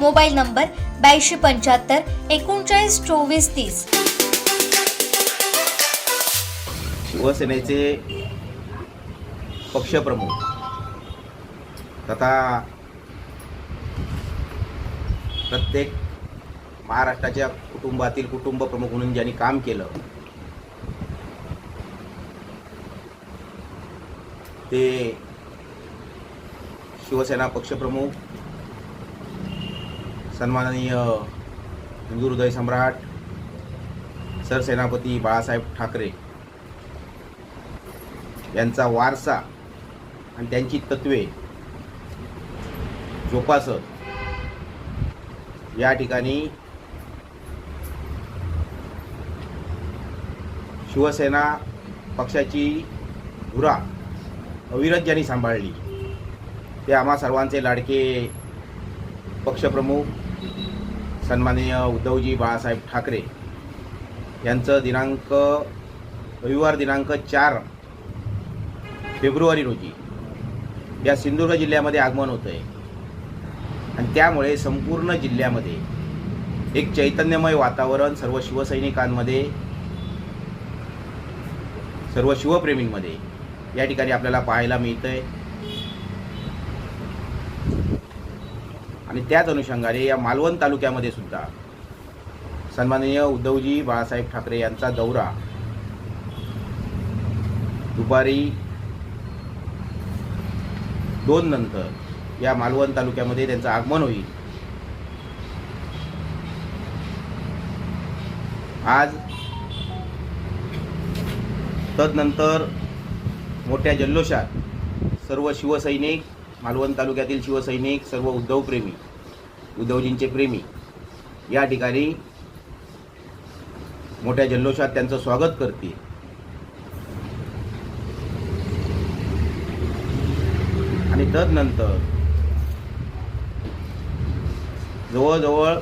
Mobile number ब्याऐंशी पंच्याहत्तर एकोणचाळीस चोवीस तीस. शिवसेनेचे पक्षप्रमुख. तथा प्रत्येक महाराष्ट्राच्या कुटुंबातील कुटुंब प्रमुख म्हणून ज्यांनी काम केलं ते शिवसेना पक्षप्रमुख सन्माननीय हिंदू हृदय सम्राट सरसेनापती बाळासाहेब ठाकरे यांचा वारसा आणि त्यांची तत्वे जोपासत या ठिकाणी शिवसेना पक्षाची धुरा अविरत ज्यांनी सांभाळली ते आम्हा सर्वांचे लाडके पक्षप्रमुख सन्माननीय उद्धवजी बाळासाहेब ठाकरे यांचं दिनांक रविवार दिनांक चार फेब्रुवारी रोजी या सिंधुदुर्ग जिल्ह्यामध्ये आगमन होतं आहे आणि त्यामुळे संपूर्ण जिल्ह्यामध्ये एक चैतन्यमय वातावरण सर्व शिवसैनिकांमध्ये सर्व शिवप्रेमींमध्ये या ठिकाणी आपल्याला पाहायला मिळतं आहे आणि त्याच अनुषंगाने या मालवण तालुक्यामध्ये सुद्धा सन्माननीय उद्धवजी बाळासाहेब ठाकरे यांचा दौरा दुपारी दोन नंतर या मालवण तालुक्यामध्ये त्यांचं आगमन होईल. आज तदनंतर मोठ्या जल्लोषात सर्व शिवसैनिक मालवण तालुक्यातील शिवसैनिक सर्व उद्धवप्रेमी उद्धवजींचे प्रेमी या ठिकाणी मोठ्या जल्लोषात त्यांचं स्वागत करतील. आणि तदनंतर जवळजवळ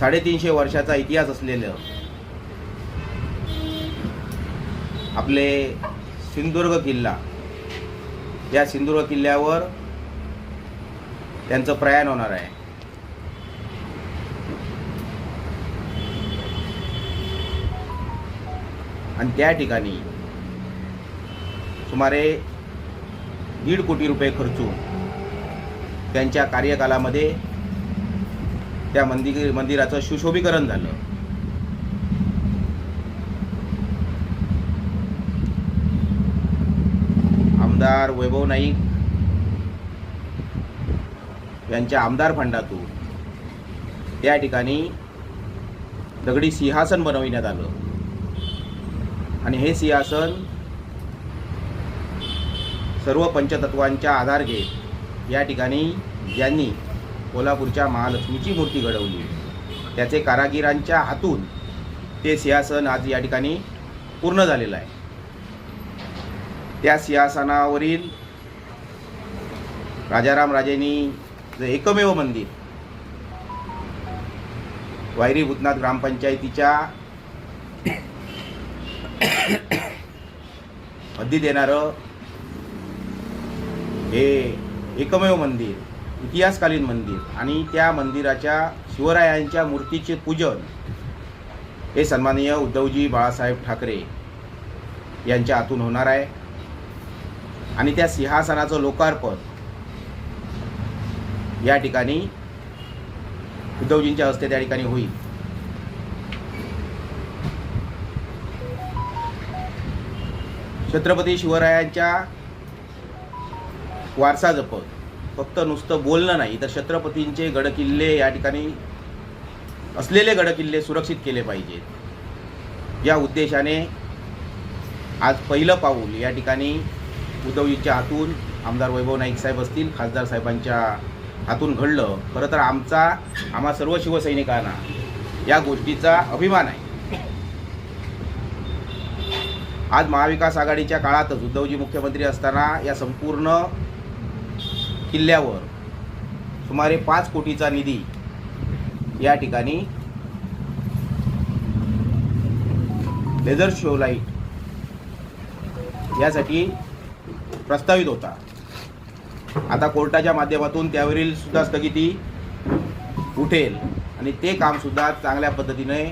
साडेतीनशे वर्षाचा इतिहास असलेलं आपले सिंधुदुर्ग किल्ला या सिंधुदुर्ग किल्ल्यावर त्यांचं प्रयाण होणार आहे. आणि त्या ठिकाणी सुमारे दीड कोटी रुपये खर्चून त्यांच्या कार्यकालामध्ये त्या मंदिर मंदिराचं सुशोभीकरण झालं. आमदार वैभव नाईक यांच्या आमदार फंडातून त्या ठिकाणी दगडी सिंहासन बनविण्यात आलं. आणि हे सिंहासन सर्व पंचतत्वांच्या आधार घेत या ठिकाणी ज्यांनी कोल्हापूरच्या महालक्ष्मीची मूर्ती घडवली त्याचे कारागिरांच्या हातून ते सिंहासन आज या ठिकाणी पूर्ण झालेलं आहे. त्या सिंहासनावरील राजाराम राजेंनी जे एकमेव मंदिर वायरी भूतनाथ ग्रामपंचायतीच्या हद्दीत येणारं हे एकमेव मंदिर इतिहासकालीन मंदिर आणि त्या मंदिराच्या शिवरायांच्या मूर्तीचे पूजन हे सन्माननीय उद्धवजी बाळासाहेब ठाकरे यांच्या हातून होणार आहे. आणि त्या सिंहासनाचं लोकार्पण या ठिकाणी उद्धवजींच्या हस्ते त्या ठिकाणी होईल. छत्रपती शिवरायांच्या वारसा जपत फक्त नुसतं बोलणं नाही तर छत्रपतींचे गडकिल्ले या ठिकाणी असलेले गडकिल्ले सुरक्षित केले पाहिजेत. या उद्देशाने आज पहिलं पाऊल या ठिकाणी उद्धवजींच्या हातून आमदार वैभव नाईक साहेब असतील खासदार साहेबांच्या हातून घडलं. खरं तर आमचा आम्हा सर्व शिवसैनिकांना या गोष्टीचा अभिमान आहे. आज महाविकास आघाडीच्या काळातच उद्धवजी मुख्यमंत्री असताना या संपूर्ण किल्ल्यावर सुमारे पाच कोटीचा निधी या ठिकाणी लेझर शो लाइट यासाठी प्रस्तावित होता. आता कोर्टाच्या माध्यमातून त्यावरील सुद्धा स्थगिती उठेल. आणि ते कामसुद्धा चांगल्या पद्धतीने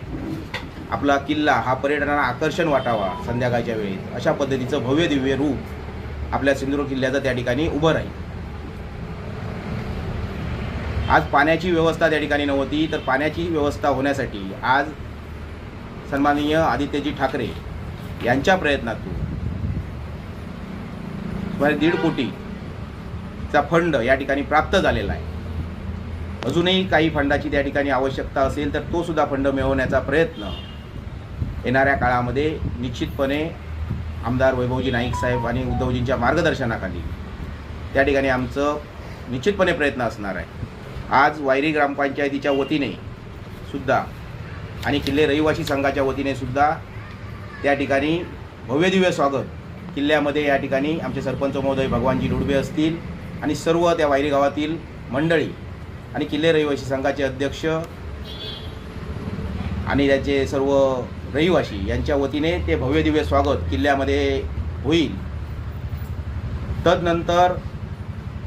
आपला किल्ला हा पर्यटनाला आकर्षण वाटावा संध्याकाळच्या वेळेत. अशा पद्धतीचं भव्य दिव्य रूप आपल्या सिंधुदुर्ग किल्ल्याचं त्या ठिकाणी उभं राहील. आज पाण्याची व्यवस्था त्या ठिकाणी नव्हती तर पाण्याची व्यवस्था होण्यासाठी आज सन्माननीय आदित्यजी ठाकरे यांच्या प्रयत्नातून सुमारे दीड कोटीचा फंड या ठिकाणी प्राप्त झालेला आहे. अजूनही काही फंडाची त्या ठिकाणी आवश्यकता असेल तर तो सुद्धा फंड मिळवण्याचा प्रयत्न येणाऱ्या काळामध्ये निश्चितपणे आमदार वैभवजी नाईक साहेब आणि उद्धवजींच्या मार्गदर्शनाखाली त्या ठिकाणी आमचं निश्चितपणे प्रयत्न असणार आहे. आज वायरी ग्रामपंचायतीच्या वतीने सुद्धा आणि किल्ले रहिवासी संघाच्या वतीने सुद्धा त्या ठिकाणी भव्यदिव्य स्वागत किल्ल्यामध्ये या ठिकाणी आमचे सरपंच महोदय भगवानजी लुडबे असतील आणि सर्व त्या वायरी गावातील मंडळी आणि किल्ले रहिवासी संघाचे अध्यक्ष आणि त्याचे सर्व रहिवासी यांच्या वतीने ते भव्यदिव्य स्वागत किल्ल्यामध्ये होईल. तदनंतर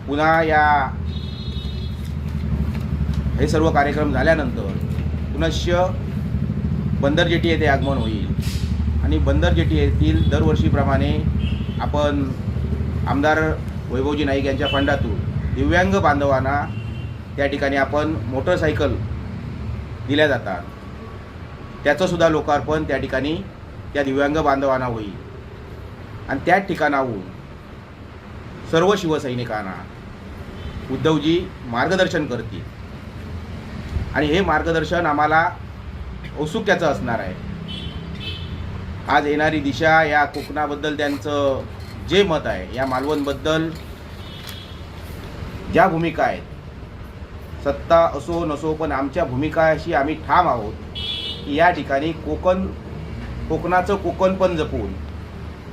पुन्हा या हे सर्व कार्यक्रम झाल्यानंतर पुनश्च बंदरजेटी येथे आगमन होईल. आणि बंदर जेटी येथील दरवर्षीप्रमाणे आपण आमदार वैभवजी नाईक यांच्या फंडातून दिव्यांग बांधवांना त्या ठिकाणी आपण मोटरसायकल दिल्या जातात. त्याचंसुद्धा लोकार्पण त्या ठिकाणी त्या दिव्यांग बांधवांना होईल. आणि त्याच ठिकाणाहून सर्व शिवसैनिकांना उद्धवजी मार्गदर्शन करतील. आणि हे मार्गदर्शन आम्हाला औत्सुक्याचं असणार आहे. आज येणारी दिशा या कोकणाबद्दल त्यांचं जे मत आहे या मालवणबद्दल ज्या भूमिका आहेत सत्ता असो नसो पण आमच्या भूमिकाशी आम्ही ठाम आहोत की या ठिकाणी कोकण कोकणाचं कोकण पण जपून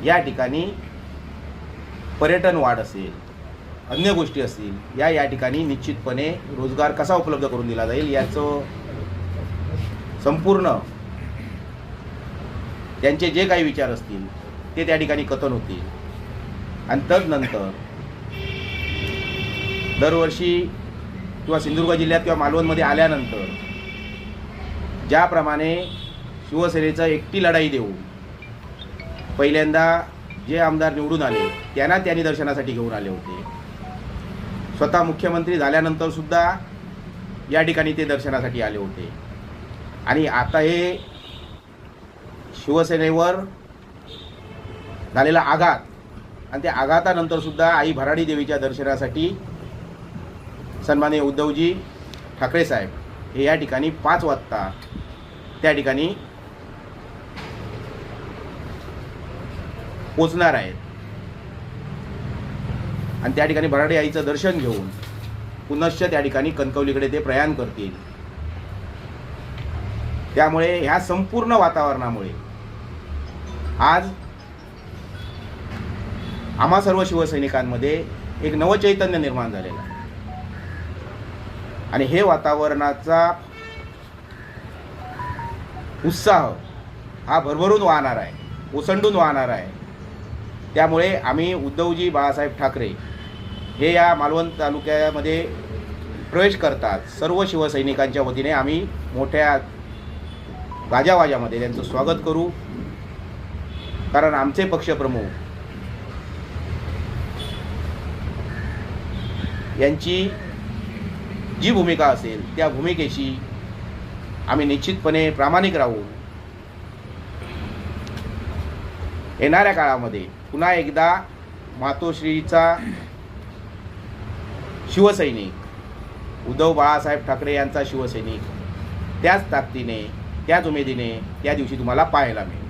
या ठिकाणी पर्यटन वाढ असेल अन्य गोष्टी असतील या या ठिकाणी निश्चितपणे रोजगार कसा उपलब्ध करून दिला जाईल याचं संपूर्ण त्यांचे जे काही विचार असतील ते त्या ठिकाणी कथन होतील. आणि तदनंतर दरवर्षी किंवा सिंधुदुर्ग जिल्ह्यात किंवा मालवणमध्ये आल्यानंतर ज्याप्रमाणे शिवसेनेचं एकटी लढाई देऊन पहिल्यांदा जे आमदार निवडून आले त्यांना त्यांनी दर्शनासाठी घेऊन आले होते. स्वतः मुख्यमंत्री झाल्यानंतर सुद्धा या ठिकाणी ते दर्शनासाठी आले होते. आणि आता हे शिवसेनेवर झालेला आघात. आणि त्या आघातानंतर सुद्धा आई भराडी देवीच्या दर्शनासाठी सन्माननीय उद्धवजी ठाकरे साहेब हे या ठिकाणी पाच वाजता त्या ठिकाणी पोचणार आहेत. आणि त्या ठिकाणी भराडी आईचं दर्शन घेऊन पुनश्च त्या ठिकाणी कणकवलीकडे ते प्रयाण करतील. त्यामुळे ह्या संपूर्ण वातावरणामुळे आज आम्हा सर्व शिवसैनिकांमध्ये एक नवचैतन्य निर्माण झालेलं आहे. आणि हे वातावरणाचा उत्साह हा भरभरून वाहणार आहे ओसंडून वाहणार आहे. त्यामुळे आम्ही उद्धवजी बाळासाहेब ठाकरे हे या मालवण तालुक्यामध्ये प्रवेश करतात. सर्व शिवसैनिकांच्या वतीने आम्ही मोठ्या गाजावाजामध्ये त्यांचं स्वागत करू. कारण आमचे पक्षप्रमुख यांची जी भूमिका असेल त्या भूमिकेशी आम्ही निश्चितपणे प्रामाणिक राहू येणाऱ्या काळामध्ये पुन्हा एकदा मातोश्रीचा शिवसैनिक उद्धव बाळासाहेब ठाकरे यांचा शिवसैनिक त्याच ताकदीने त्याच उमेदीने त्या दिवशी तुम्हाला पाहायला मिळेल.